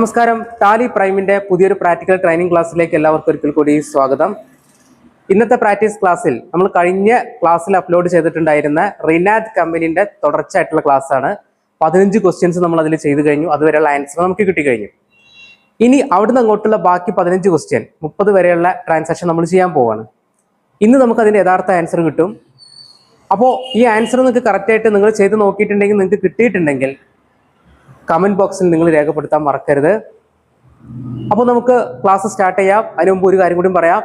നമസ്കാരം. ടാലി പ്രൈമിന്റെ പുതിയൊരു പ്രാക്ടിക്കൽ ട്രെയിനിങ് ക്ലാസ്സിലേക്ക് എല്ലാവർക്കും ഒരിക്കൽ കൂടി സ്വാഗതം. ഇന്നത്തെ പ്രാക്ടീസ് ക്ലാസ്സിൽ നമ്മൾ കഴിഞ്ഞ ക്ലാസ്സിൽ അപ്ലോഡ് ചെയ്തിട്ടുണ്ടായിരുന്ന റിനാദ് കമ്പനിന്റെ തുടർച്ചയായിട്ടുള്ള ക്ലാസ്സാണ്. പതിനഞ്ച് ക്വസ്റ്റ്യൻസ് നമ്മൾ അതിൽ ചെയ്തു കഴിഞ്ഞു. അതുവരെയുള്ള ആൻസർ നമുക്ക് കിട്ടിക്കഴിഞ്ഞു ഇനി അവിടുന്ന് അങ്ങോട്ടുള്ള ബാക്കി പതിനഞ്ച് ക്വസ്റ്റ്യൻ മുപ്പത് വരെയുള്ള ട്രാൻസാക്ഷൻ നമ്മൾ ചെയ്യാൻ പോവാണ്. ഇന്ന് നമുക്ക് അതിന്റെ യഥാർത്ഥ ആൻസർ കിട്ടും. അപ്പോൾ ഈ ആൻസർ നിങ്ങൾക്ക് കറക്റ്റായിട്ട് നിങ്ങൾ ചെയ്ത് നോക്കിയിട്ടുണ്ടെങ്കിൽ നിങ്ങൾക്ക് കിട്ടിയിട്ടുണ്ടെങ്കിൽ കമന്റ് ബോക്സിൽ നിങ്ങൾ രേഖപ്പെടുത്താൻ മറക്കരുത്. അപ്പോൾ നമുക്ക് ക്ലാസ് സ്റ്റാർട്ട് ചെയ്യാം. അതിനു മുമ്പ് ഒരു കാര്യം കൂടി പറയാം.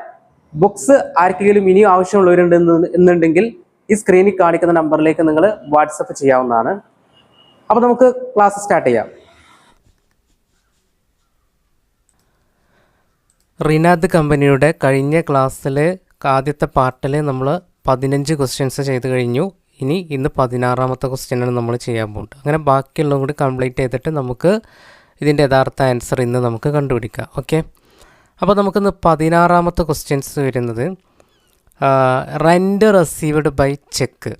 ബുക്സ് ആർക്കെങ്കിലും ഇനിയും ആവശ്യമുള്ളവരുണ്ട് എന്നുണ്ടെങ്കിൽ ഈ സ്ക്രീനിൽ കാണിക്കുന്ന നമ്പറിലേക്ക് നിങ്ങൾ വാട്സപ്പ് ചെയ്യാവുന്നതാണ്. അപ്പോൾ നമുക്ക് ക്ലാസ് സ്റ്റാർട്ട് ചെയ്യാം. റിനാദ് കമ്പനിയുടെ കഴിഞ്ഞ ക്ലാസ്സിലെ ആദ്യത്തെ പാർട്ടിൽ നമ്മൾ പതിനഞ്ച് ക്വസ്റ്റ്യൻസ് ചെയ്ത് കഴിഞ്ഞു. ഇനി ഇന്ന് പതിനാറാമത്തെ ക്വസ്റ്റ്യനാണ് നമ്മൾ ചെയ്യാൻ പോകുന്നത്. അങ്ങനെ ബാക്കിയുള്ളതും കൂടി കംപ്ലീറ്റ് ചെയ്തിട്ട് നമുക്ക് ഇതിന്റെ യഥാർത്ഥ ആൻസർ ഇന്ന് നമുക്ക് കണ്ടുപിടിക്കാം. ഓക്കെ അപ്പോൾ നമുക്കിന്ന് പതിനാറാമത്തെ ക്വസ്റ്റ്യൻസ് വരുന്നത് റെന്റ് റെസീവ്ഡ് ബൈ ചെക്ക്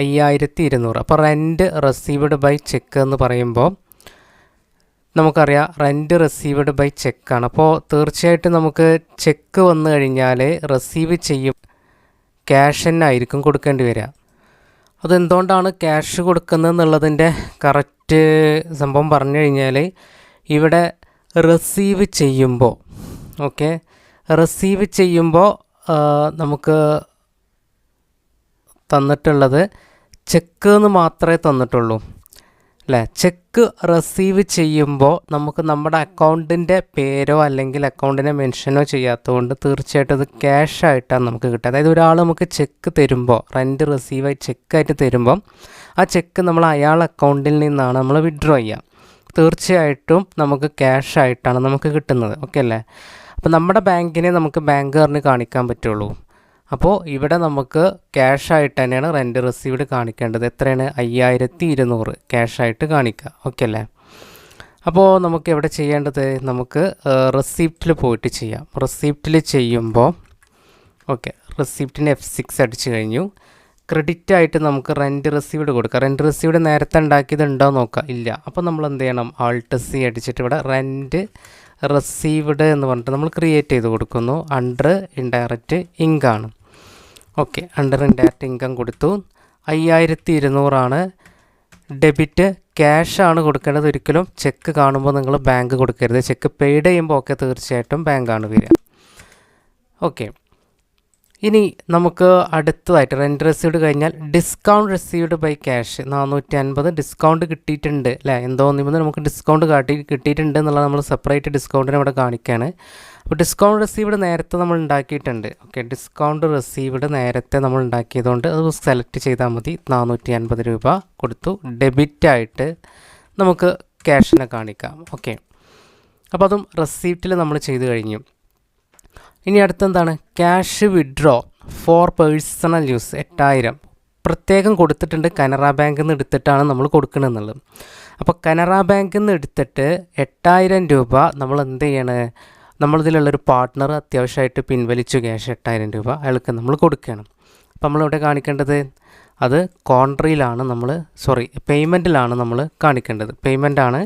അയ്യായിരത്തി ഇരുന്നൂറ് അപ്പോൾ റെന്റ് റെസീവ്ഡ് ബൈ ചെക്ക് എന്ന് പറയുമ്പോൾ നമുക്കറിയാം റെന്റ് റെസീവ്ഡ് ബൈ ചെക്കാണ് അപ്പോൾ തീർച്ചയായിട്ടും നമുക്ക് ചെക്ക് വന്നു കഴിഞ്ഞാൽ റെസീവ് ചെയ്യും. ക്യാഷ് തന്നെ ആയിരിക്കും കൊടുക്കേണ്ടി വരിക. അതെന്തുകൊണ്ടാണ് ക്യാഷ് കൊടുക്കുന്നത് എന്നുള്ളതിന്റെ കറക്റ്റ് സംഭവം പറഞ്ഞു കഴിഞ്ഞാൽ ഇവിടെ റിസീവ് ചെയ്യുമ്പോൾ ഓക്കെ റിസീവ് ചെയ്യുമ്പോൾ നമുക്ക് തന്നിട്ടുള്ളത് ചെക്ക് എന്ന് മാത്രമേ തന്നിട്ടുള്ളൂ. അല്ലേ? ചെക്ക് റിസീവ് ചെയ്യുമ്പോൾ നമുക്ക് നമ്മുടെ അക്കൗണ്ടിന്റെ പേരോ അല്ലെങ്കിൽ അക്കൗണ്ടിനെ മെൻഷനോ ചെയ്യാത്തതുകൊണ്ട് തീർച്ചയായിട്ടും അത് ക്യാഷ് ആയിട്ടാണ് നമുക്ക് കിട്ടുക. അതായത് ഒരാൾ നമുക്ക് ചെക്ക് തരുമ്പോൾ റെന്റ് റിസീവായി ചെക്കായിട്ട് തരുമ്പം ആ ചെക്ക് നമ്മൾ അയാൾ അക്കൗണ്ടിൽ നിന്നാണ് നമ്മൾ വിഡ്രോ ചെയ്യുക. തീർച്ചയായിട്ടും നമുക്ക് ക്യാഷ് ആയിട്ടാണ് നമുക്ക് കിട്ടുന്നത്. ഓക്കെ അല്ലേ? അപ്പോൾ നമ്മുടെ ബാങ്കിനെ നമുക്ക് ബാങ്കുകാരന് കാണിക്കാൻ പറ്റുള്ളൂ. അപ്പോൾ ഇവിടെ നമുക്ക് ക്യാഷ് ആയിട്ട് തന്നെയാണ് റെന്റ് റിസീവ്ഡ് കാണിക്കേണ്ടത്. എത്രയാണ്? അയ്യായിരത്തി ഇരുന്നൂറ് ക്യാഷ് ആയിട്ട് കാണിക്കുക ഓക്കെ അല്ലേ? അപ്പോൾ നമുക്ക് എവിടെ ചെയ്യേണ്ടത്? നമുക്ക് റെസിപ്റ്റിൽ പോയിട്ട് ചെയ്യാം. റെസിപ്റ്റിൽ ചെയ്യുമ്പോൾ ഓക്കെ റെസിപ്റ്റിന് എഫ് സിക്സ് അടിച്ചു കഴിഞ്ഞു. ക്രെഡിറ്റ് ആയിട്ട് നമുക്ക് റെന്റ് റിസീവ്ഡ് കൊടുക്കാം. റെന്റ് റിസീവ്ഡ് നേരത്തെ ഉണ്ടാക്കിയത് ഉണ്ടോ നോക്കാം. ഇല്ല. അപ്പോൾ നമ്മൾ എന്ത് ചെയ്യണം? ആൾട്ട് സി അടിച്ചിട്ട് ഇവിടെ റെന്റ് റിസീവ്ഡ് എന്ന് പറഞ്ഞിട്ട് നമ്മൾ ക്രിയേറ്റ് ചെയ്ത് കൊടുക്കുന്നു. അണ്ടർ ഇൻഡയറക്റ്റ് ഇങ്കാണ് ഓക്കെ അണ്ടർ ഇൻഡയറക്റ്റ് ഇൻകം കൊടുത്തു. അയ്യായിരത്തി ഇരുന്നൂറാണ് ഡെബിറ്റ് ക്യാഷ് ആണ് കൊടുക്കേണ്ടത് ഒരിക്കലും. ചെക്ക് കാണുമ്പോൾ നിങ്ങൾ ബാങ്ക് കൊടുക്കരുത്. ചെക്ക് പെയ്ഡ് ചെയ്യുമ്പോൾ ഒക്കെ തീർച്ചയായിട്ടും ബാങ്കാണ് വരിക. ഓക്കെ. ഇനി നമുക്ക് അടുത്തതായിട്ട് റെന്റ് റെസീവ്ഡ് കഴിഞ്ഞാൽ ഡിസ്കൗണ്ട് റിസീവ്ഡ് ബൈ ക്യാഷ് നാനൂറ്റി അൻപത് ഡിസ്കൗണ്ട് കിട്ടിയിട്ടുണ്ട് അല്ലേ? എന്തോ ഒന്നിമെന്ന് നമുക്ക് ഡിസ്കൗണ്ട് കാട്ടി കിട്ടിയിട്ടുണ്ട് എന്നുള്ളത് നമ്മൾ സെപ്പറേറ്റ് ഡിസ്കൗണ്ടിനെ ഇവിടെ കാണിക്കുകയാണ്. അപ്പോൾ ഡിസ്കൗണ്ട് റിസീവ്ഡ് നേരത്തെ നമ്മൾ ഉണ്ടാക്കിയിട്ടുണ്ട്. ഓക്കെ ഡിസ്കൗണ്ട് റിസീവ്ഡ് നേരത്തെ നമ്മൾ ഉണ്ടാക്കിയതുകൊണ്ട് അത് സെലക്ട് ചെയ്താൽ മതി. നാനൂറ്റി അൻപത് രൂപ കൊടുത്തു. ഡെബിറ്റായിട്ട് നമുക്ക് ക്യാഷിനെ കാണിക്കാം. ഓക്കെ അപ്പോൾ അതും റെസീപ്റ്റിൽ നമ്മൾ ചെയ്ത് കഴിഞ്ഞു. ഇനി അടുത്തെന്താണ്? Cash withdraw for personal use എട്ടായിരം. പ്രത്യേകം കൊടുത്തിട്ടുണ്ട്. കനറ ബാങ്കിൽ നിന്ന് എടുത്തിട്ടാണ് നമ്മൾ കൊടുക്കണമെന്നുള്ളത് അപ്പോൾ കനറ ബാങ്കിൽ നിന്ന് എടുത്തിട്ട് എട്ടായിരം രൂപ നമ്മൾ എന്ത് ചെയ്യണേ? നമ്മളിതിലുള്ളൊരു പാർട്ട്ണർ അത്യാവശ്യമായിട്ട് പിൻവലിച്ചു ക്യാഷ് എട്ടായിരം രൂപ അയാൾക്ക് നമ്മൾ കൊടുക്കണം അപ്പോൾ നമ്മളിവിടെ കാണിക്കേണ്ടത്? അത് കോൺട്രിയിലാണ് നമ്മൾ സോറി പേയ്മെന്റിലാണ് നമ്മൾ കാണിക്കേണ്ടത്. പേയ്മെന്റാണ്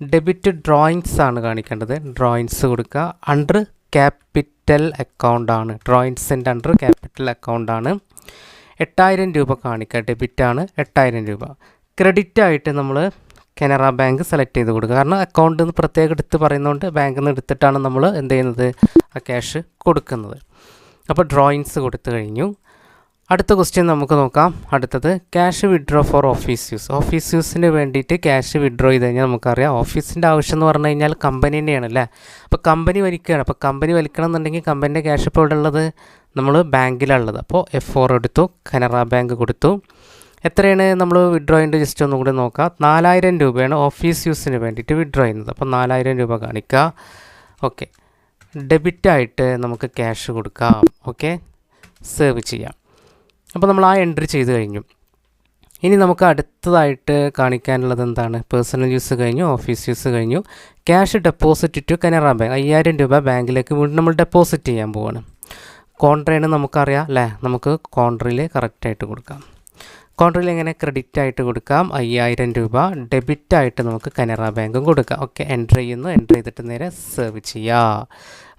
ഡെബിറ്റ് ഡ്രോയിങ്സ് ആണ് കാണിക്കേണ്ടത്. ഡ്രോയിങ്സ് കൊടുക്കുക. അണ്ടർ ക്യാപിറ്റൽ അക്കൗണ്ടാണ് ഡ്രോയിങ്സിന്റെ അണ്ടർ ക്യാപിറ്റൽ അക്കൗണ്ടാണ് എട്ടായിരം രൂപ കാണിക്കുക. ഡെബിറ്റാണ് എട്ടായിരം രൂപ. ക്രെഡിറ്റ് ആയിട്ട് നമ്മൾ കനറ ബാങ്ക് സെലക്ട് ചെയ്ത് കൊടുക്കുക. കാരണം അക്കൗണ്ട് നിന്ന് പ്രത്യേകം എടുത്ത് പറയുന്നതുകൊണ്ട് ബാങ്കിൽ നിന്ന് എടുത്തിട്ടാണ് നമ്മൾ എന്ത് ചെയ്യുന്നത്? ആ ക്യാഷ് കൊടുക്കുന്നത്. അപ്പോൾ ഡ്രോയിങ്സ് കൊടുത്തു കഴിഞ്ഞു. അടുത്ത ക്വസ്റ്റ്യൻ നമുക്ക് നോക്കാം. അടുത്തത് cash withdraw for office use office യൂസിന് വേണ്ടിയിട്ട് ക്യാഷ് വിഡ്രോ ചെയ്ത് കഴിഞ്ഞാൽ നമുക്കറിയാം. ഓഫീസിന്റെ ആവശ്യം എന്ന് പറഞ്ഞു കഴിഞ്ഞാൽ കമ്പനി തന്നെയാണ് അല്ലേ? അപ്പോൾ കമ്പനി വലിക്കുകയാണ്. അപ്പോൾ കമ്പനി വലിക്കണം എന്നുണ്ടെങ്കിൽ കമ്പനിന്റെ ക്യാഷ് ഇപ്പോൾ ഇവിടെ ഉള്ളത് നമ്മൾ ബാങ്കിലുള്ളത് അപ്പോൾ എഫ് ഫോർ എടുത്തു കനറ ബാങ്ക് കൊടുത്തു. എത്രയാണ് നമ്മൾ വിഡ്രോ ചെയ്യേണ്ടത്? ജസ്റ്റ് ഒന്നും കൂടി നോക്കാം. നാലായിരം രൂപയാണ് ഓഫീസ് യൂസിന് വേണ്ടിയിട്ട് വിഡ്രോ ചെയ്യുന്നത്. അപ്പോൾ നാലായിരം രൂപ കാണിക്കുക ഓക്കെ ഡെബിറ്റായിട്ട് നമുക്ക് ക്യാഷ് കൊടുക്കാം. ഓക്കെ സേവ് ചെയ്യാം. അപ്പോൾ നമ്മൾ ആ എൻട്രി ചെയ്ത് കഴിഞ്ഞു. ഇനി നമുക്ക് അടുത്തതായിട്ട് കാണിക്കാനുള്ളത് എന്താണ്? പേഴ്സണൽ യൂസ് കഴിഞ്ഞു ഓഫീസ് യൂസ് കഴിഞ്ഞു. Cash deposit to Canara bank അയ്യായിരം രൂപ ബാങ്കിലേക്ക് വീണ്ടും നമ്മൾ ഡെപ്പോസിറ്റ് ചെയ്യാൻ പോവാണ്. കോൺട്രയാണ് നമുക്കറിയാം അല്ലേ? നമുക്ക് കോൺട്രയിൽ കറക്റ്റായിട്ട് കൊടുക്കാം. കോൺട്രിയിൽ എങ്ങനെ ക്രെഡിറ്റ് ആയിട്ട് കൊടുക്കാം? അയ്യായിരം രൂപ ഡെബിറ്റ് ആയിട്ട് നമുക്ക് കനറ ബാങ്കും കൊടുക്കാം. ഓക്കെ എന്റർ ചെയ്യുന്നു. എന്റർ ചെയ്തിട്ട് നേരെ സേവ് ചെയ്യുക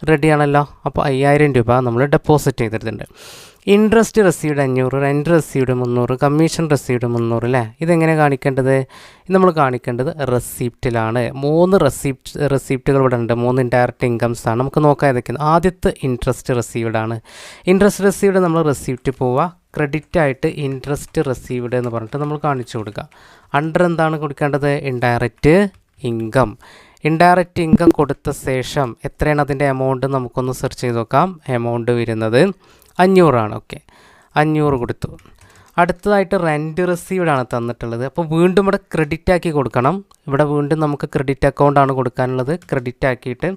റെഡിയാണല്ലോ അപ്പോൾ അയ്യായിരം രൂപ നമ്മൾ ഡെപ്പോസിറ്റ് ചെയ്തിട്ടുണ്ട്. ഇൻട്രസ്റ്റ് റെസീവ്ഡ് അഞ്ഞൂറ് റെന്റ് റെസീവ്ഡ് മുന്നൂറ് കമ്മീഷൻ റെസീവ്ഡ് മുന്നൂറ് അല്ലേ ഇതെങ്ങനെ കാണിക്കേണ്ടത്? ഇത് നമ്മൾ കാണിക്കേണ്ടത് റെസീപ്റ്റിലാണ് മൂന്ന് റെസീപ്റ്റ് റെസീപ്റ്റുകൾ ഇവിടെ ഉണ്ട്. മൂന്ന് ഇൻഡയറക്റ്റ് ഇൻകംസ് ആണ്. നമുക്ക് നോക്കാൻ ആദ്യത്തെ ഇൻട്രസ്റ്റ് റെസീവ്ഡ് ആണ്. ഇൻട്രസ്റ്റ് റെസീവ്ഡ് നമ്മൾ റെസീപ്റ്റ് പോവുക ക്രെഡിറ്റ് ആയിട്ട് ഇൻട്രസ്റ്റ് റെസീവ്ഡ് എന്ന് പറഞ്ഞിട്ട് നമ്മൾ കാണിച്ചു കൊടുക്കുക അണ്ടർ എന്താണ് കൊടുക്കേണ്ടത്? ഇൻഡയറക്റ്റ് ഇൻകം ഇൻഡയറക്റ്റ് ഇൻകം കൊടുത്ത ശേഷം എത്രയാണ് അതിന്റെ എമൗണ്ട് നമുക്കൊന്ന് സെർച്ച് ചെയ്ത് നോക്കാം. എമൗണ്ട് വരുന്നത് അഞ്ഞൂറാണ്. ഓക്കെ അഞ്ഞൂറ് കൊടുത്തു. അടുത്തതായിട്ട് റെന്റ് ആണ് തന്നിട്ടുള്ളത്. അപ്പോൾ വീണ്ടും ഇവിടെ ക്രെഡിറ്റ് ആക്കി കൊടുക്കണം. ഇവിടെ വീണ്ടും നമുക്ക് ക്രെഡിറ്റ് അക്കൗണ്ടാണ് കൊടുക്കാനുള്ളത്. ക്രെഡിറ്റ് ആക്കിയിട്ട്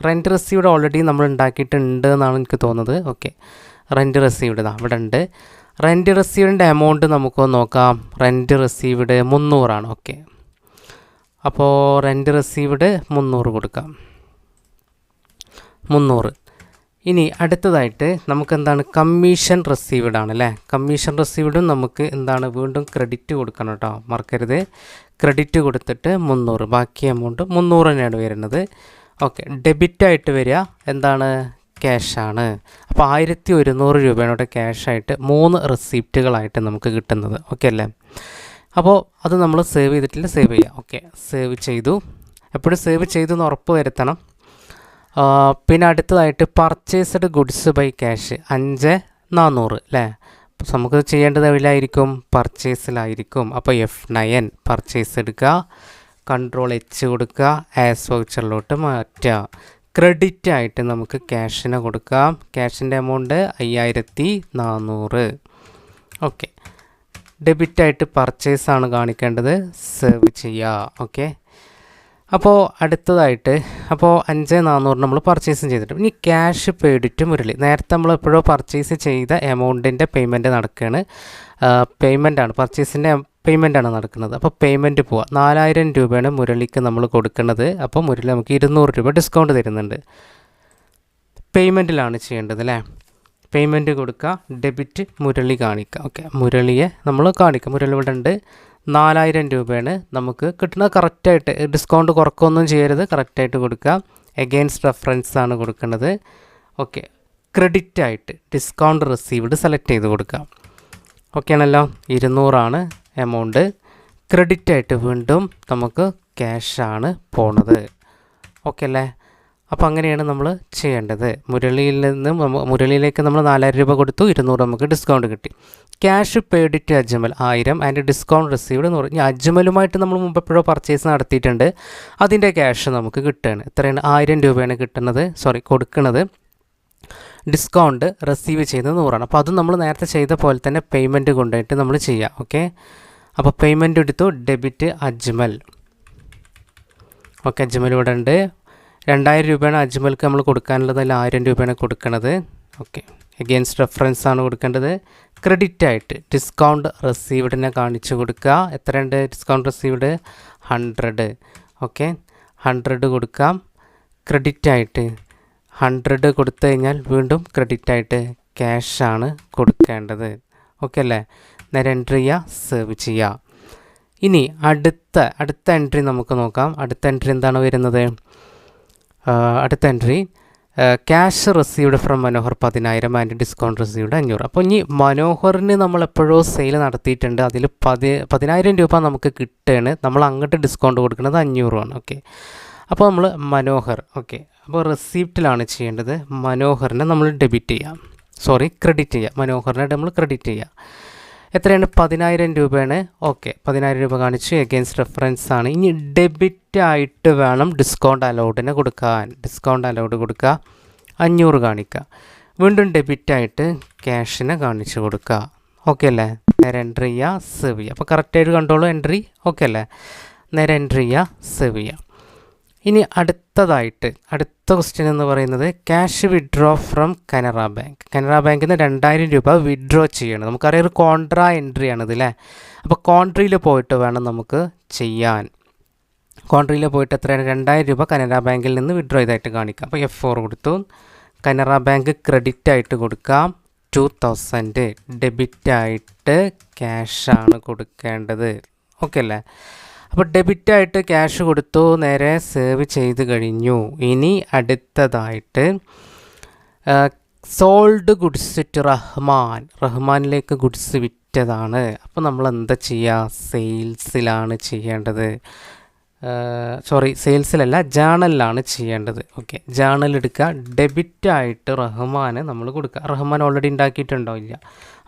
റെന്റ് റിസീവ്ഡ് ഓൾറെഡി നമ്മൾ ഉണ്ടാക്കിയിട്ടുണ്ട് എന്നാണ് എനിക്ക് തോന്നുന്നത്. ഓക്കെ റെന്റ് റിസീവ്ഡ് ഇതാ. ഇവിടെ ഉണ്ട്. റെന്റ് റിസീവിന്റെ എമൗണ്ട് നമുക്ക് നോക്കാം. റെന്റ് റിസീവ്ഡ് മുന്നൂറാണ്. ഓക്കെ അപ്പോൾ റെന്റ് റിസീവ്ഡ് മുന്നൂറ് കൊടുക്കാം. മുന്നൂറ്. ഇനി അടുത്തതായിട്ട് നമുക്ക് എന്താണ്? കമ്മീഷൻ റിസീവ്ഡ് ആണ് അല്ലേ? കമ്മീഷൻ റിസീവ്ഡും നമുക്ക് എന്താണ്? വീണ്ടും ക്രെഡിറ്റ് കൊടുക്കണം കേട്ടോ. മറക്കരുത്. ക്രെഡിറ്റ് കൊടുത്തിട്ട് മുന്നൂറ്. ബാക്കി എമൗണ്ട് മുന്നൂറ് തന്നെയാണ് വരുന്നത്. ഓക്കെ ഡെബിറ്റായിട്ട് വരിക. എന്താണ്? ക്യാഷാണ്. അപ്പോൾ ആയിരത്തി ഒരുന്നൂറ് രൂപയുടെ ക്യാഷായിട്ട് മൂന്ന് റെസിപ്റ്റുകളായിട്ട് നമുക്ക് കിട്ടുന്നത്. ഓക്കെ അല്ലേ? അപ്പോൾ അത് നമ്മൾ സേവ് ചെയ്തിട്ടില്ല സേവ് ചെയ്യാം. ഓക്കെ സേവ് ചെയ്തു. എപ്പോഴും സേവ് ചെയ്തു എന്ന് ഉറപ്പ് വരുത്തണം. പിന്നെ അടുത്തതായിട്ട് പർച്ചേസ്ഡ് ഗുഡ്സ് ബൈ ക്യാഷ് അഞ്ച് നാനൂറ് അല്ലേ? നമുക്ക് ചെയ്യേണ്ടത് എവിടെയായിരിക്കും? പർച്ചേസിലായിരിക്കും. അപ്പോൾ എഫ് നയൻ പർച്ചേസ് എടുക്കുക കൺട്രോൾ എച്ച് കൊടുക്കുക ആസ് വൗച്ചറിലോട്ട് മാറ്റുക. ക്രെഡിറ്റ് ആയിട്ട് നമുക്ക് ക്യാഷിന് കൊടുക്കാം. ക്യാഷിന്റെ എമൗണ്ട് അയ്യായിരത്തി നാനൂറ് ഓക്കെ ഡെബിറ്റായിട്ട് പർച്ചേസ് ആണ് കാണിക്കേണ്ടത്. സെർവ് ചെയ്യുക ഓക്കെ അപ്പോൾ അടുത്തതായിട്ട് അപ്പോൾ അഞ്ച് നാനൂറ് നമ്മൾ പർച്ചേസും ചെയ്തിട്ട് ഇനി ക്യാഷ് പേടിറ്റ് മുരളി നേരത്തെ നമ്മൾ എപ്പോഴോ പർച്ചേസ് ചെയ്ത എമൗണ്ടിന്റെ പേയ്മെന്റ് നടക്കുകയാണ് ആണ്. പർച്ചേസിന്റെ പേയ്മെന്റ് ആണ് നടക്കുന്നത്. അപ്പോൾ പേയ്മെന്റ് പോവാം. നാലായിരം രൂപയാണ് മുരളിക്ക് നമ്മൾ കൊടുക്കുന്നത്. അപ്പോൾ മുരളി നമുക്ക് ഇരുന്നൂറ് രൂപ ഡിസ്കൗണ്ട് തരുന്നുണ്ട്. പേയ്മെന്റിലാണ് ചെയ്യേണ്ടത് അല്ലേ? പേയ്മെന്റ് കൊടുക്കുക ഡെബിറ്റ് മുരളി കാണിക്കുക. ഓക്കെ മുരളിയെ നമ്മൾ കാണിക്കുക മുരളി ഇവിടെ ഉണ്ട്. നാലായിരം രൂപയാണ് നമുക്ക് കിട്ടുന്നത്. കറക്റ്റായിട്ട് ഡിസ്കൗണ്ട് കുറക്കൊന്നും ചെയ്യരുത്. കറക്റ്റായിട്ട് കൊടുക്കുക. എഗെയിൻസ്റ്റ് റെഫറൻസ് ആണ് കൊടുക്കുന്നത്. ഓക്കെ ക്രെഡിറ്റ് ആയിട്ട് ഡിസ്കൗണ്ട് റിസീവ്ഡ് സെലക്ട് ചെയ്ത് കൊടുക്കുക. ഓക്കെ ആണല്ലോ? ഇരുന്നൂറാണ്. എമൗണ്ട് ക്രെഡിറ്റ് ആയിട്ട് വീണ്ടും നമുക്ക് ക്യാഷാണ് പോണത്. ഓക്കെ അല്ലേ? അപ്പോൾ അങ്ങനെയാണ് നമ്മൾ ചെയ്യേണ്ടത്. മുരളിയിൽ നിന്ന് മുരളിയിലേക്ക് നമ്മൾ നാലായിരം രൂപ കൊടുത്തു ഇരുന്നൂറ് നമുക്ക് ഡിസ്കൗണ്ട് കിട്ടി. ക്യാഷ് പേഡ് ടു അജ്മൽ ആയിരം ആൻഡ് ഡിസ്കൗണ്ട് റിസീവ്ഡ് എന്ന് പറഞ്ഞാൽ അജ്മലുമായിട്ട് നമ്മൾ മുമ്പ് എപ്പോഴോ പർച്ചേസ് നടത്തിയിട്ടുണ്ട്. അതിന്റെ ക്യാഷ് നമുക്ക് കിട്ടുകയാണ്. എത്രയാണ് ആയിരം രൂപയാണ് കിട്ടുന്നത് സോറി കൊടുക്കുന്നത്. ഡിസ്കൗണ്ട് റിസീവ് ചെയ്യുന്നത് നൂറാണ്. അപ്പോൾ അത് നമ്മൾ നേരത്തെ ചെയ്ത പോലെ തന്നെ പേയ്മെന്റ് കൊണ്ടുപോയിട്ട് നമ്മൾ ചെയ്യാം. ഓക്കെ അപ്പോൾ പേയ്മെന്റ് എടുത്തു ഡെബിറ്റ് അജ്മൽ. ഓക്കെ അജ്മൽ ഇവിടെ ഉണ്ട്. രണ്ടായിരം രൂപയാണ് അജ്മൽക്ക് നമ്മൾ കൊടുക്കാനുള്ളത്. അതിൽ ആയിരം രൂപയാണ് കൊടുക്കുന്നത് ഓക്കെ എഗെയിൻസ്റ്റ് റെഫറൻസ് ആണ് കൊടുക്കേണ്ടത്. ക്രെഡിറ്റ് ആയിട്ട് ഡിസ്കൗണ്ട് റിസീവ്ഡിനെ കാണിച്ചു കൊടുക്കുക. എത്രയുണ്ട് discount received hundred okay hundred കൊടുക്കാം. ക്രെഡിറ്റ് ആയിട്ട് ഹൺഡ്രഡ് കൊടുത്തു കഴിഞ്ഞാൽ വീണ്ടും ക്രെഡിറ്റ് ആയിട്ട് ക്യാഷാണ് കൊടുക്കേണ്ടത്. ഓക്കെ അല്ലേ? നേരെ എൻട്രി ചെയ്യുക സേവ് ചെയ്യുക ഇനി അടുത്ത അടുത്ത എൻട്രി നമുക്ക് നോക്കാം. അടുത്ത എൻട്രി എന്താണ് വരുന്നത്? അടുത്ത entry cash received from Manohar പതിനായിരം ആൻഡ് ഡിസ്കൗണ്ട് റിസീവ്ഡ് അഞ്ഞൂറ്. അപ്പോൾ ഇനി മനോഹറിന് നമ്മൾ എപ്പോഴോ സെയിൽ നടത്തിയിട്ടുണ്ട്. അതിൽ പതി പതിനായിരം രൂപ നമുക്ക് കിട്ടുകയാണ്. നമ്മൾ അങ്ങോട്ട് ഡിസ്കൗണ്ട് കൊടുക്കുന്നത് അഞ്ഞൂറുമാണ് ഓക്കെ അപ്പോൾ നമ്മൾ മനോഹർ ഓക്കെ അപ്പോൾ റെസിപ്റ്റിലാണ് ചെയ്യേണ്ടത്. മനോഹറിനെ നമ്മൾ ഡെബിറ്റ് ചെയ്യാം. സോറി ക്രെഡിറ്റ് ചെയ്യാം. മനോഹറിനെ നമ്മൾ ക്രെഡിറ്റ് ചെയ്യാം. എത്രയാണ്? പതിനായിരം രൂപയാണ്. ഓക്കെ പതിനായിരം രൂപ കാണിച്ച് എഗെയിൻസ്റ്റ് റെഫറൻസ് ആണ്. ഇനി ഡെബിറ്റ് ആയിട്ട് വേണം ഡിസ്കൗണ്ട് അലൗഡിന് കൊടുക്കാൻ. ഡിസ്കൗണ്ട് അലൗഡ് കൊടുക്കുക. അഞ്ഞൂറ് കാണിക്കുക. വീണ്ടും ഡെബിറ്റായിട്ട് ക്യാഷിന് കാണിച്ചു കൊടുക്കുക. ഓക്കെ അല്ലേ? നേരെ എൻട്രി ചെയ്യുക സേവ് ചെയ്യുക. അപ്പോൾ കറക്റ്റായിട്ട് കണ്ടോളൂ എൻട്രി ഓക്കെ അല്ലേ? നേരെ എൻട്രി ചെയ്യുക സേവ് ചെയ്യുക. ഇനി അടുത്തതായിട്ട് അടുത്ത ക്വസ്റ്റ്യൻ എന്ന് പറയുന്നത് cash withdraw from Canara bank Canara ബാങ്കിൽ നിന്ന് രണ്ടായിരം രൂപ വിഡ്രോ ചെയ്യണം. നമുക്കറിയാം ഒരു കോൺട്രാ എൻട്രി ആണിത് അല്ലേ അപ്പോൾ കോൺട്രിയിൽ പോയിട്ട് വേണം നമുക്ക് ചെയ്യാൻ. കോൺട്രിയിൽ പോയിട്ട് എത്രയാണ്? രണ്ടായിരം രൂപ കനറ ബാങ്കിൽ നിന്ന് വിഡ്രോ ചെയ്തായിട്ട് കാണിക്കാം. അപ്പോൾ എഫ് ഫോർ കൊടുത്തു. കനറ ബാങ്ക് ക്രെഡിറ്റ് ആയിട്ട് കൊടുക്കാം. ടു തൗസൻഡ് ഡെബിറ്റായിട്ട് ക്യാഷാണ് കൊടുക്കേണ്ടത്. ഓക്കെ അല്ലേ അപ്പോൾ ഡെബിറ്റായിട്ട് ക്യാഷ് കൊടുത്തു നേരെ സേവ് ചെയ്ത് കഴിഞ്ഞു. ഇനി അടുത്തതായിട്ട് സോൾഡ് ഗുഡ്സ് ടു റഹ്മാൻ. റഹ്മാനിലേക്ക് ഗുഡ്സ് വിറ്റതാണ്. അപ്പോൾ നമ്മൾ എന്താ ചെയ്യുക സെയിൽസിലാണ് ചെയ്യേണ്ടത്. സോറി സെയിൽസിലല്ല ജേണലിലാണ് ചെയ്യേണ്ടത്. ഓക്കെ ജേണൽ എടുക്കുക. ഡെബിറ്റായിട്ട് റഹ്മാന് നമ്മൾ കൊടുക്കുക. റഹ്മാൻ ഓൾറെഡി ഉണ്ടാക്കിയിട്ടുണ്ടോ ഇല്ല?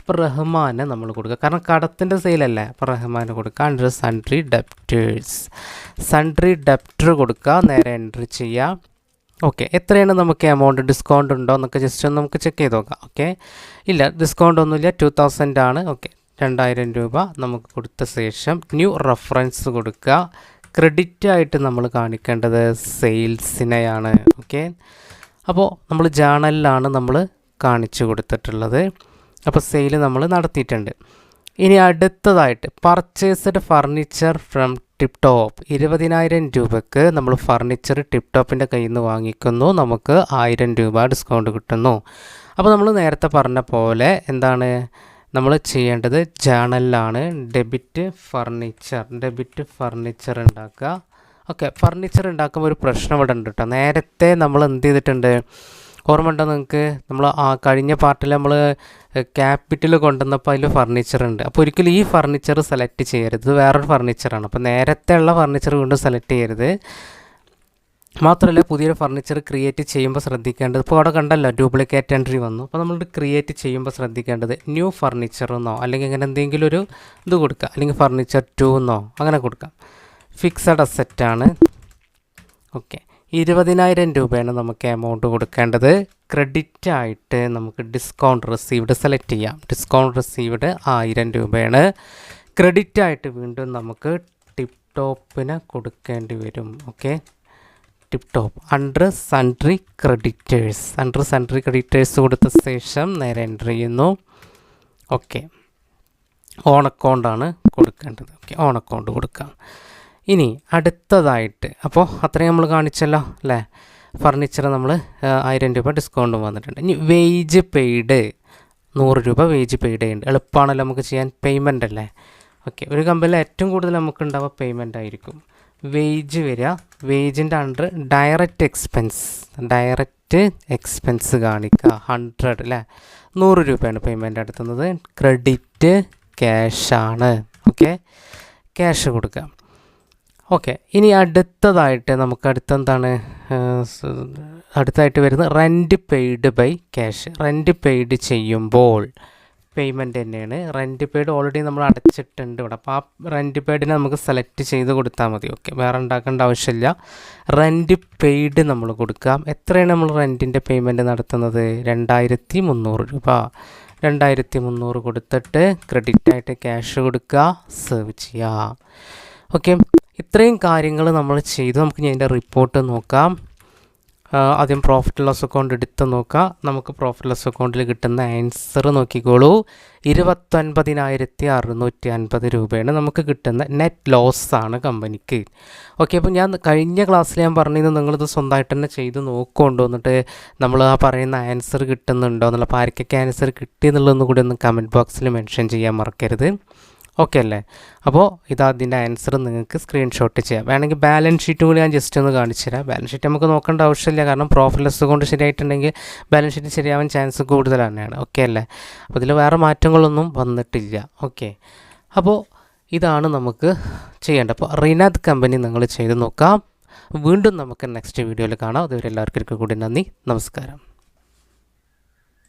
അപ്പോൾ റഹ്മാന് നമ്മൾ കൊടുക്കുക. കാരണം കടത്തിന്റെ സെയിലല്ലേ അപ്പോൾ റഹ്മാന് കൊടുക്കുക. Under sundry debtors sundry debtor കൊടുക്കുക. നേരെ എൻട്രി ചെയ്യുക ഓക്കെ എത്രയാണ് നമുക്ക് എമൗണ്ട് ഡിസ്കൗണ്ട് ഉണ്ടോ എന്നൊക്കെ ജസ്റ്റ് ഒന്ന് നമുക്ക് ചെക്ക് ചെയ്ത് നോക്കാം. ഓക്കെ ഇല്ല ഡിസ്കൗണ്ട് ഒന്നുമില്ല. ടു തൗസൻഡ് ആണ്. ഓക്കെ രണ്ടായിരം രൂപ നമുക്ക് കൊടുത്ത ശേഷം ന്യൂ റെഫറൻസ് കൊടുക്കുക. ക്രെഡിറ്റ് ആയിട്ട് നമ്മൾ കാണിക്കേണ്ടത് സെയിൽസിനെയാണ് ഓക്കെ അപ്പോൾ നമ്മൾ ജേണലിലാണ് നമ്മൾ കാണിച്ചു കൊടുത്തിട്ടുള്ളത്. അപ്പോൾ സെയിൽ നമ്മൾ നടത്തിയിട്ടുണ്ട്. ഇനി അടുത്തതായിട്ട് purchased furniture from Tip Top ഇരുപതിനായിരം രൂപയ്ക്ക് നമ്മൾ ഫർണിച്ചർ ടിപ് ടോപ്പിന്റെ കയ്യിൽ നിന്ന് വാങ്ങിക്കുന്നു. നമുക്ക് ആയിരം രൂപ ഡിസ്കൗണ്ട് കിട്ടുന്നു. അപ്പോൾ നമ്മൾ നേരത്തെ പറഞ്ഞ പോലെ എന്താണ്? നമ്മൾ ചെയ്യേണ്ടത് ജേണലിലാണ് ഡെബിറ്റ് ഫർണിച്ചർ ഡെബിറ്റ് ഫർണിച്ചർ ഉണ്ടാക്കുക. ഓക്കെ ഫർണിച്ചർ ഉണ്ടാക്കുമ്പോൾ ഒരു പ്രശ്നം ഇവിടെ ഉണ്ട് കേട്ടോ. നേരത്തെ നമ്മൾ എന്ത് ചെയ്തിട്ടുണ്ട്? ഓർമ്മ ഉണ്ടോ നിങ്ങൾക്ക്? നമ്മൾ ആ കഴിഞ്ഞ പാർട്ടിൽ നമ്മൾ ക്യാപിറ്റൽ കൊണ്ടുവന്നപ്പോൾ അതിൽ ഫർണിച്ചർ ഉണ്ട്. അപ്പോൾ ഒരിക്കലും ഈ ഫർണിച്ചർ സെലക്ട് ചെയ്യരുത്. വേറൊരു ഫർണിച്ചറാണ് അപ്പോൾ നേരത്തെ ഉള്ള ഫർണിച്ചർ വീണ്ടും സെലക്ട് ചെയ്യരുത്. മാത്രമല്ല പുതിയൊരു ഫർണിച്ചർ ക്രിയേറ്റ് ചെയ്യുമ്പോൾ ശ്രദ്ധിക്കേണ്ടത് ഇപ്പോൾ അവിടെ കണ്ടല്ലോ ഡ്യൂപ്ലിക്കേറ്റ് എൻട്രി വന്നു. അപ്പോൾ നമ്മൾ ക്രിയേറ്റ് ചെയ്യുമ്പോൾ ശ്രദ്ധിക്കേണ്ടത് ന്യൂ ഫർണിച്ചർ എന്നോ അല്ലെങ്കിൽ അങ്ങനെ എന്തെങ്കിലും ഒരു ഇത് കൊടുക്കുക അല്ലെങ്കിൽ ഫർണിച്ചർ ടു എന്നോ അങ്ങനെ കൊടുക്കാം. ഫിക്സഡ് അസെറ്റാണ് ഓക്കെ ഇരുപതിനായിരം രൂപയാണ് നമുക്ക് എമൗണ്ട് കൊടുക്കേണ്ടത്. ക്രെഡിറ്റ് ആയിട്ട് നമുക്ക് ഡിസ്കൗണ്ട് റിസീവ്ഡ് സെലക്ട് ചെയ്യാം. ഡിസ്കൗണ്ട് റിസീവ്ഡ് ആയിരം രൂപയാണ്. ക്രെഡിറ്റ് ആയിട്ട് വീണ്ടും നമുക്ക് ടിപ് ടോപ്പിന് കൊടുക്കേണ്ടി വരും. Okay Tip Top under sundry creditors under sundry creditors കൊടുത്ത ശേഷം നേരെ എന്റർ ചെയ്യുന്നു. ഓക്കെ ഓൺ അക്കൗണ്ടാണ് കൊടുക്കേണ്ടത്. ഓക്കെ ഓൺ അക്കൗണ്ട് കൊടുക്കാം. ഇനി അടുത്തതായിട്ട് അപ്പോൾ അത്രയും നമ്മൾ കാണിച്ചല്ലോ അല്ലേ? ഫർണിച്ചർ നമ്മൾ ആയിരം രൂപ ഡിസ്കൗണ്ടും വന്നിട്ടുണ്ട്. ഇനി വേജ് പെയ്ഡ് നൂറ് രൂപ വേജ് പെയ്ഡ് ചെയ്യുന്നുണ്ട് എളുപ്പമാണല്ലോ നമുക്ക് ചെയ്യാൻ പേയ്മെന്റ് അല്ലേ? ഓക്കെ ഒരു കമ്പനിയിൽ ഏറ്റവും കൂടുതൽ നമുക്ക് ഉണ്ടാവുക പേയ്മെന്റ് ആയിരിക്കും. വേജ് വരിക വേജിന്റെ under direct expense direct expense കാണിക്കുക. ഹൺഡ്രഡ് അല്ലേ? നൂറ് രൂപയാണ് പേയ്മെന്റ് നടത്തുന്നത്. ക്രെഡിറ്റ് ക്യാഷാണ് ഓക്കെ ക്യാഷ് കൊടുക്കുക. ഓക്കെ. ഇനി അടുത്തതായിട്ട് നമുക്ക് അടുത്ത എന്താണ് അടുത്തായിട്ട് വരുന്നത് rent paid by cash rent paid ചെയ്യുമ്പോൾ പേയ്മെന്റ് തന്നെയാണ്. റെന്റ് പെയ്ഡ് ഓൾറെഡി നമ്മൾ അടച്ചിട്ടുണ്ട് ഇവിടെ. അപ്പോൾ ആ റെന്റ് പെയ്ഡിനെ നമുക്ക് സെലക്ട് ചെയ്ത് കൊടുത്താൽ മതി. ഓക്കെ. വേറെ ഉണ്ടാക്കേണ്ട ആവശ്യമില്ല. റെന്റ് പെയ്ഡ് നമ്മൾ കൊടുക്കാം എത്രയാണ് നമ്മൾ റെന്റിന്റെ പേയ്മെന്റ് നടത്തുന്നത്? രണ്ടായിരത്തി മുന്നൂറ് രൂപ. രണ്ടായിരത്തി മുന്നൂറ് കൊടുത്തിട്ട് ക്രെഡിറ്റായിട്ട് ക്യാഷ് കൊടുക്കുക. സേവ് ചെയ്യുക. ഓക്കെ. ഇത്രയും കാര്യങ്ങൾ നമ്മൾ ചെയ്തു. നമുക്ക് ഞാൻ റിപ്പോർട്ട് നോക്കാം. ആദ്യം പ്രോഫിറ്റ് ലോസ് അക്കൗണ്ട് എടുത്ത് നോക്കാം. നമുക്ക് പ്രോഫിറ്റ് ലോസ് അക്കൗണ്ടിൽ കിട്ടുന്ന ആൻസർ നോക്കിക്കോളൂ. ഇരുപത്തൊൻപതിനായിരത്തി അറുന്നൂറ്റി അൻപത് രൂപയാണ് നമുക്ക് കിട്ടുന്ന നെറ്റ് ലോസ് ആണ് കമ്പനിക്ക്. ഓക്കെ അപ്പോൾ ഞാൻ കഴിഞ്ഞ ക്ലാസ്സിൽ ഞാൻ പറഞ്ഞത് നിങ്ങളിത് സ്വന്തമായിട്ട് തന്നെ ചെയ്ത് നോക്കുകൊണ്ടു എന്നിട്ട് നമ്മൾ ആ പറയുന്ന ആൻസർ കിട്ടുന്നുണ്ടോ എന്നുള്ള അപ്പോൾ ആർക്കൊക്കെ ആൻസർ കിട്ടി എന്നുള്ളതൊന്നും കൂടി ഒന്ന് കമന്റ് ബോക്സിൽ മെൻഷൻ ചെയ്യാൻ മറക്കരുത്. ഓക്കെ അല്ലേ? അപ്പോൾ ഇത് അതിന്റെ ആൻസർ നിങ്ങൾക്ക് സ്ക്രീൻഷോട്ട് ചെയ്യാം. വേണമെങ്കിൽ ബാലൻസ് ഷീറ്റ് കൂടി ഞാൻ ജസ്റ്റ് ഒന്ന് കാണിച്ചു തരാം. ബാലൻസ് ഷീറ്റ് നമുക്ക് നോക്കേണ്ട ആവശ്യമില്ല. കാരണം പ്രോഫിലസ് കൊണ്ട് ശരിയായിട്ടുണ്ടെങ്കിൽ ബാലൻസ് ഷീറ്റ് ശരിയാവാൻ ചാൻസ് കൂടുതൽ തന്നെയാണ്. ഓക്കെ അല്ലേ? അപ്പോൾ ഇതിൽ വേറെ മാറ്റങ്ങളൊന്നും വന്നിട്ടില്ല. ഓക്കെ അപ്പോൾ ഇതാണ് നമുക്ക് ചെയ്യേണ്ടത്. അപ്പോൾ റിനാദ് കമ്പനി നിങ്ങൾ ചെയ്ത് നോക്കാം. വീണ്ടും നമുക്ക് നെക്സ്റ്റ് വീഡിയോയിൽ കാണാം. അതുവരെ എല്ലാവർക്കും കൂടി നന്ദി. നമസ്കാരം.